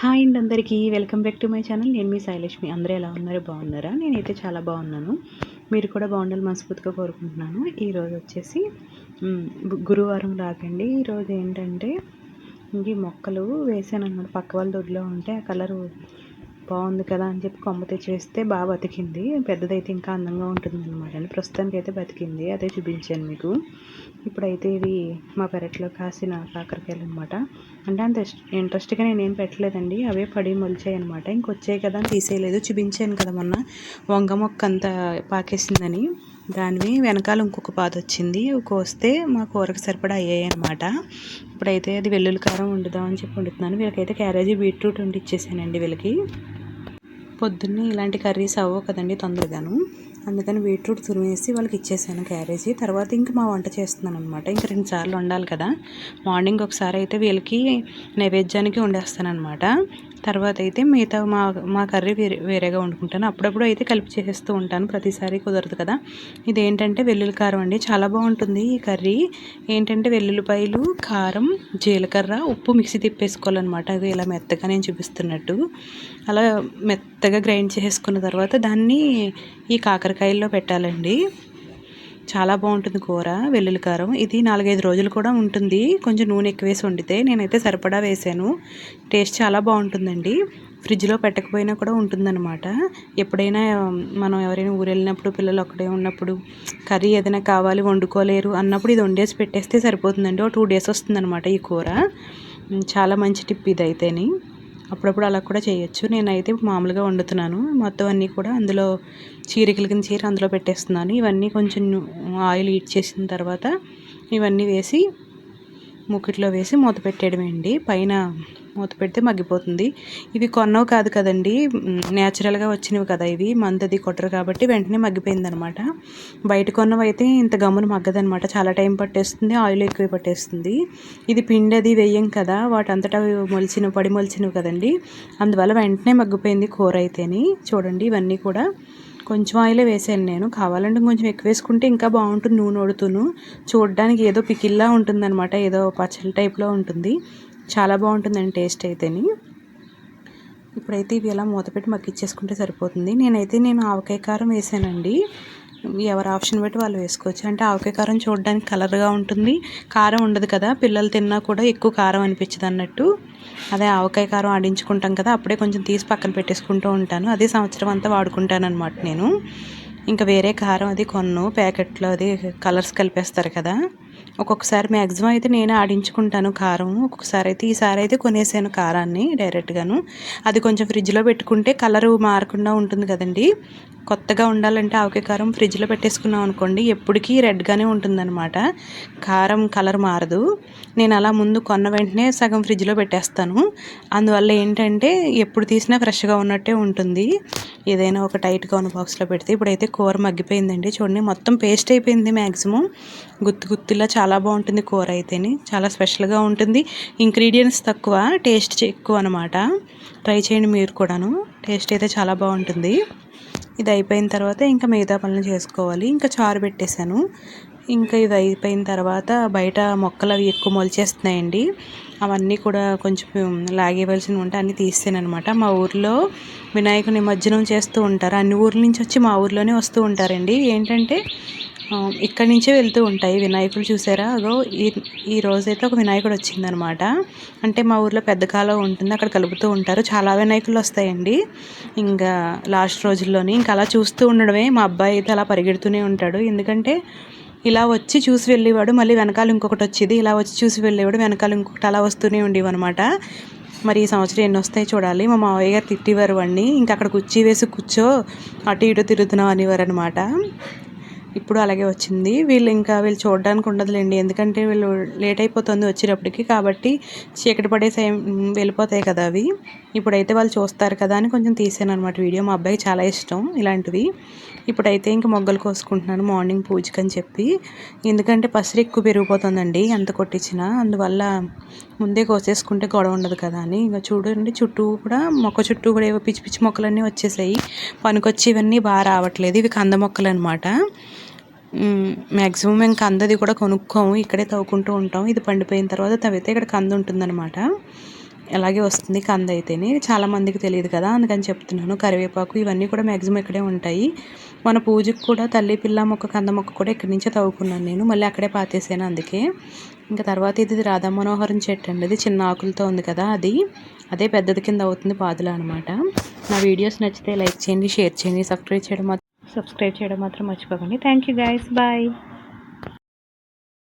Hi and అందరికీ. Welcome back to my channel. నేను మీ శైలక్ష్మి అందరూ ఎలా ఉన్నారు? బాగున్నారా? నేనైతే చాలా బాగున్నాను. మీరు కూడా బాగుండాలి మనస్ఫూర్తిగా కోరుకుంటున్నాను. ఈరోజు వచ్చేసి గురువారం రాకండి. ఈరోజు ఏంటంటే ఇంక ఈ మొక్కలు వేసాను అనమాట పక్క వాళ్ళ దొడ్లో ఉంటే ఆ కలరు బాగుంది కదా అని చెప్పి కొమ్మ తెచ్చి వేస్తే బాగా బతికింది. పెద్దదైతే ఇంకా అందంగా ఉంటుంది అనమాట అండి. ప్రస్తుతానికి అయితే బతికింది. అదే చూపించాను మీకు. ఇప్పుడైతే ఇది మా పెరట్లో కాసిన కాకరకాయలు అనమాట అంటే అంత ఇంట్రెస్ట్గా నేను ఏం పెట్టలేదండి. అవే పడి మొలిచాయి అనమాట ఇంకొచ్చాయి కదా అని తీసేయలేదు. చూపించాను కదా మొన్న. వంగ మొక్క అంతా పాకేసిందని. దానివి వెనకాల ఇంకొక పాత వచ్చింది. అవి కోస్తే మా కూరకు సరిపడా అయ్యాయి అనమాట ఇప్పుడైతే అది వెల్లుల్లి కారం వండుదామని చెప్పి వండుతున్నాను. వీళ్ళకైతే క్యారేజీ బీట్రూట్ వండి ఇచ్చేసానండి వీళ్ళకి. పొద్దున్నే ఇలాంటి కర్రీస్ అవ్వవు కదండి తొందరగాను. అందుకని బీట్రూట్ తురిమేసి వాళ్ళకి ఇచ్చేసాను క్యారేజీ. తర్వాత ఇంక మా వంట చేస్తున్నాను అనమాట ఇంక రెండు సార్లు వండాలి కదా. మార్నింగ్ ఒకసారి అయితే వీళ్ళకి నైవేద్యానికి వండేస్తాను అనమాట తర్వాత అయితే మిగతా మా మా కర్రీ వేరే వేరేగా వండుకుంటాను. అప్పుడప్పుడు అయితే కలిపి చేసేస్తూ ఉంటాను ప్రతిసారి కుదరదు కదా. ఇదేంటంటే వెల్లుల్లి కారం అండి. చాలా బాగుంటుంది ఈ కర్రీ. ఏంటంటే వెల్లుల్లిపాయలు కారం జీలకర్ర ఉప్పు మిక్సీ తిప్పేసుకోవాలన్నమాట. అది ఇలా మెత్తగా నేను చూపిస్తున్నట్టు. అలా మెత్తగా గ్రైండ్ చేసుకున్న తర్వాత దాన్ని ఈ కాకరకాయల్లో పెట్టాలండి. చాలా బాగుంటుంది కూర వెల్లుల్లి కారం. ఇది నాలుగైదు రోజులు కూడా ఉంటుంది. కొంచెం నూనె ఎక్కువ వేసి వండితే నేనైతే సరిపడా వేసాను. టేస్ట్ చాలా బాగుంటుందండి. ఫ్రిడ్జ్లో పెట్టకపోయినా కూడా ఉంటుందన్నమాట. ఎప్పుడైనా మనం ఎవరైనా ఊరు వెళ్ళినప్పుడు పిల్లలు ఒక్కడే ఉన్నప్పుడు కర్రీ ఏదైనా కావాలి వండుకోలేరు అన్నప్పుడు ఇది వండేసి పెట్టేస్తే సరిపోతుందండి. ఒక టూ డేస్ వస్తుందన్నమాట ఈ కూర. చాలా మంచి టిప్ ఇది అయితేని అప్పుడప్పుడు అలా కూడా చేయొచ్చు. నేనైతే మామూలుగా వండుతున్నాను. మొత్తం అన్నీ కూడా అందులో చీరికల కింద చీర అందులో పెట్టేస్తున్నాను. ఇవన్నీ కొంచెం ఆయిల్ హీట్ చేసిన తర్వాత ఇవన్నీ వేసి మూకిట్లో వేసి మూత పెట్టేయడమే అండి. పైన మూత పెడితే మగ్గిపోతుంది. ఇవి కొన్నవి కాదు కదండి. న్యాచురల్గా వచ్చినవి కదా ఇవి. మందది కొట్టరు కాబట్టి వెంటనే మగ్గిపోయింది బయట కొన్నవి అయితే ఇంత గమ్మున మగ్గదనమాట. చాలా టైం పట్టేస్తుంది ఆయిల్ ఎక్కువ పట్టేస్తుంది. ఇది పిండి అది వేయం కదా. వాటంతటా మొలిచినవి మొలిచిన పడి మొలిచినవి కదండి. అందువల్ల వెంటనే మగ్గిపోయింది కూర అయితేని. చూడండి ఇవన్నీ కూడా కొంచెం ఆయిలే వేసాను నేను. కావాలంటే కొంచెం ఎక్కువ వేసుకుంటే ఇంకా బాగుంటుంది నూనె వడుతును చూడడానికి ఏదో పికిల్లా ఉంటుందన్నమాట ఏదో పచ్చడి టైప్లో ఉంటుంది. చాలా బాగుంటుందండి టేస్ట్ అయితేని. ఇప్పుడైతే ఇవి ఎలా మూతపెట్టి మగ్గిచ్చేసుకుంటే సరిపోతుంది. నేనైతే నేను ఆవకాయ కారం వేసానండి. ఎవరి ఆప్షన్ బట్టి వాళ్ళు వేసుకోవచ్చు. అంటే ఆవకాయ కారం చూడడానికి కలర్గా ఉంటుంది. కారం ఉండదు కదా. పిల్లలు తిన్నా కూడా ఎక్కువ కారం అనిపించదు అన్నట్టు. అదే ఆవకాయ కారం ఆడించుకుంటాం కదా అప్పుడే కొంచెం తీసి పక్కన పెట్టేసుకుంటూ ఉంటాను. అదే సంవత్సరం అంతా వాడుకుంటానమాట నేను. ఇంకా వేరే కారం అది కొన్ను ప్యాకెట్లో అది కలర్స్ కలిపేస్తారు కదా. ఒక్కొక్కసారి మ్యాక్సిమం అయితే నేనే ఆడించుకుంటాను కారం. ఒక్కొక్కసారి అయితే ఈసారి అయితే కొనేసాను కారాన్ని డైరెక్ట్గాను అది కొంచెం ఫ్రిడ్జ్లో పెట్టుకుంటే కలరు మారకుండా ఉంటుంది కదండి. కొత్తగా ఉండాలంటే ఆవకాయ కారం ఫ్రిడ్జ్లో పెట్టేసుకున్నాం అనుకోండి ఎప్పటికీ రెడ్గానే ఉంటుందన్నమాట. కారం కలర్ మారదు. నేను అలా ముందు కొన్న వెంటనే సగం ఫ్రిడ్జ్లో పెట్టేస్తాను. అందువల్ల ఏంటంటే ఎప్పుడు తీసినా ఫ్రెష్గా ఉన్నట్టే ఉంటుంది. ఏదైనా ఒక టైట్గా ఉన్న బాక్స్లో పెడితే ఇప్పుడైతే కూర మగ్గిపోయిందండి. చూడండి మొత్తం పేస్ట్ అయిపోయింది మ్యాక్సిమం గుత్తి గుత్తిలా చాలా బాగుంటుంది కూర అయితేని. చాలా స్పెషల్గా ఉంటుంది. ఇంగ్రీడియంట్స్ తక్కువ టేస్ట్ ఎక్కువ అనమాట ట్రై చేయండి మీరు కూడాను. టేస్ట్ అయితే చాలా బాగుంటుంది. ఇది అయిపోయిన తర్వాత ఇంకా మిగతా పనులు చేసుకోవాలి. ఇంకా చారు పెట్టేశాను. ఇంకా ఇది అయిపోయిన తర్వాత బయట మొక్కలు అవి ఎక్కువ మొలిచేస్తున్నాయండి. అవన్నీ కూడా కొంచెం లాగేవలసినవి ఉంటే అన్నీ తీస్తాను అనమాట మా ఊర్లో వినాయక నిమజ్జనం చేస్తూ ఉంటారు. అన్ని ఊర్ల నుంచి వచ్చి మా ఊర్లోనే వస్తూ ఉంటారండి. ఏంటంటే ఇక్కడి నుంచే వెళ్తూ ఉంటాయి వినాయకులు చూసారా? అగో ఈ ఈ రోజైతే ఒక వినాయకుడు వచ్చిందనమాట. అంటే మా ఊర్లో పెద్ద కాలం ఉంటుంది అక్కడ కలుపుతూ ఉంటారు. చాలా వినాయకులు వస్తాయండి. ఇంకా లాస్ట్ రోజుల్లోని ఇంకా అలా చూస్తూ ఉండడమే. మా అబ్బాయి అయితే అలా పరిగెడుతూనే ఉంటాడు. ఎందుకంటే ఇలా వచ్చి చూసి వెళ్ళేవాడు మళ్ళీ వెనకాల ఇంకొకటి వచ్చేది. ఇలా వచ్చి చూసి వెళ్ళేవాడు వెనకాల ఇంకొకటి అలా వస్తూనే ఉండేవన్నమాట. మరి ఈ సంవత్సరం ఎన్ని వస్తాయి చూడాలి. మా మావయ్య గారు తిట్టేవారు వాడిని. ఇంకా అక్కడ కుర్చీ వేసి కూర్చో అటు ఇటు తిరుగుతున్నాం అనేవారు అనమాట ఇప్పుడు అలాగే వచ్చింది. వీళ్ళు ఇంకా వీళ్ళు చూడడానికి ఉండదులేండి. ఎందుకంటే వీళ్ళు లేట్ అయిపోతుంది వచ్చేటప్పటికి కాబట్టి చీకటి పడే వెళ్ళిపోతాయి కదా అవి. ఇప్పుడైతే వాళ్ళు చూస్తారు కదా అని కొంచెం తీసాను అనమాట వీడియో. మా అబ్బాయికి చాలా ఇష్టం ఇలాంటివి. ఇప్పుడైతే ఇంక మొగ్గలు కోసుకుంటున్నాను. మార్నింగ్ పూజకి అని చెప్పి. ఎందుకంటే పసరు ఎక్కువ పెరిగిపోతుందండి ఎంత కొట్టించినా. అందువల్ల ముందే కోసేసుకుంటే గొడవ ఉండదు కదా అని. ఇంకా చూడండి చుట్టూ కూడా మొక్క చుట్టూ కూడా ఏవో పిచ్చి పిచ్చి మొక్కలన్నీ వచ్చేసాయి. పనికొచ్చి ఇవన్నీ బాగా రావట్లేదు. ఇవి కంద మొక్కలు అనమాట మ్యాక్సిమం మేము కందది కూడా కొనుక్కోము ఇక్కడే తవ్వుకుంటూ ఉంటాం ఇది పండిపోయిన తర్వాత తవ్వితే ఇక్కడ కంద ఉంటుందన్నమాట. అలాగే వస్తుంది కంద అయితేనే. చాలా మందికి తెలియదు కదా అందుకని చెప్తున్నాను. కరివేపాకు ఇవన్నీ కూడా మ్యాక్సిమం ఇక్కడే ఉంటాయి. మన పూజకు కూడా తల్లి పిల్ల మొక్క కంద మొక్క కూడా ఇక్కడి నుంచే తవ్వుకున్నాను నేను. మళ్ళీ అక్కడే పాతేసాను అందుకే. ఇంకా తర్వాత ఇది రాధా మనోహరం చెట్టు అండి. ఇది చిన్న ఆకులతో ఉంది కదా అది. అదే పెద్దది కింద అవుతుంది పాదులు అనమాట నా వీడియోస్ నచ్చితే లైక్ చేయండి షేర్ చేయండి సబ్స్క్రైబ్ చేయడం సబ్స్క్రైబ్ చేయడం మాత్రం మర్చిపోకండి. Thank you guys bye